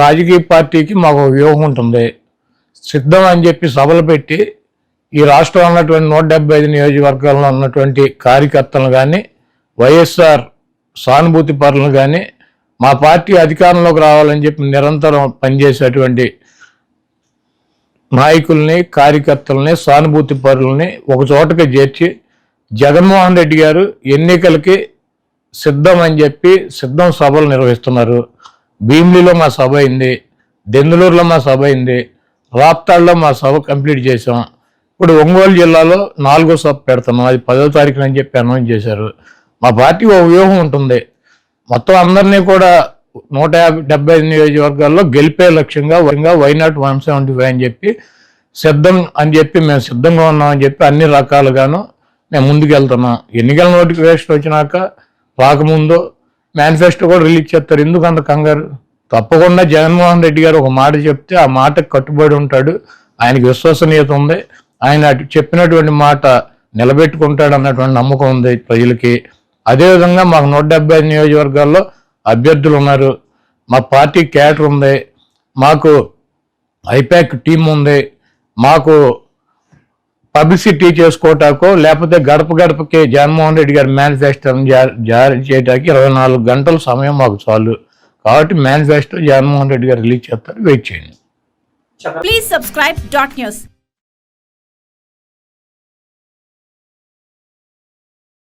రాజకీయ పార్టీకి మాకు వ్యూహం ఉంటుంది. సిద్ధం అని చెప్పి సభలు పెట్టి ఈ రాష్ట్రంలో ఉన్నటువంటి నూట డెబ్బై ఐదు నియోజకవర్గాల్లో ఉన్నటువంటి కార్యకర్తలను కానీ వైఎస్ఆర్ సానుభూతి పరులను కానీ మా పార్టీ అధికారంలోకి రావాలని చెప్పి నిరంతరం పనిచేసేటువంటి నాయకుల్ని కార్యకర్తలని సానుభూతి పరులని ఒక చోటకి చేర్చి జగన్మోహన్ రెడ్డి గారు ఎన్నికలకి సిద్ధం అని చెప్పి సిద్ధం సభలు నిర్వహిస్తున్నారు. భీమిలిలో మా సభ అయింది దెందులూరులో మా సభ అయింది రాప్తాడులో మా సభ కంప్లీట్ చేసాం ఇప్పుడు ఒంగోలు జిల్లాలో నాలుగో సభ పెడుతున్నాం. అది పదో తారీఖున అని చెప్పి అనౌన్స్ చేశారు. మా పార్టీ ఒక వ్యూహం ఉంటుంది. మొత్తం అందరినీ కూడా నూట యాభై డెబ్బై నియోజకవర్గాల్లో గెలిపే లక్ష్యంగా వైగా why not one seventy five అని చెప్పి సిద్ధం అని చెప్పి మేము సిద్ధంగా ఉన్నామని చెప్పి అన్ని రకాలుగాను మేము ముందుకు వెళ్తున్నాం ఎన్నికల నోటిఫికేషన్ వచ్చినాక రాకముందు మేనిఫెస్టో కూడా రిలీజ్ చేస్తారు. ఎందుకు అంత కంగారు? తప్పకుండా జగన్మోహన్ రెడ్డి గారు ఒక మాట చెప్తే ఆ మాటకు కట్టుబడి ఉంటాడు. ఆయనకి విశ్వసనీయత ఉంది. ఆయన అటు చెప్పినటువంటి మాట నిలబెట్టుకుంటాడు అన్నటువంటి నమ్మకం ఉంది ప్రజలకి. అదేవిధంగా మాకు నూట డెబ్బై ఐదు నియోజకవర్గాల్లో అభ్యర్థులు ఉన్నారు. మా పార్టీ క్యాటర్ ఉంది. మాకు ఐపాక్ టీం ఉంది. మాకు పబ్లిసిటీ చేసుకోవటాకో లేకపోతే గడప గడపకే జగన్మోహన్ రెడ్డి గారి మేనిఫెస్టోని జారీ చేయడానికి ఇరవై నాలుగు గంటల సమయం మాకు చాలు. కాబట్టి మేనిఫెస్టో జగన్మోహన్ రెడ్డి గారు రిలీజ్ చేస్తారు. వెయిట్ చేయండి. Please subscribe dot news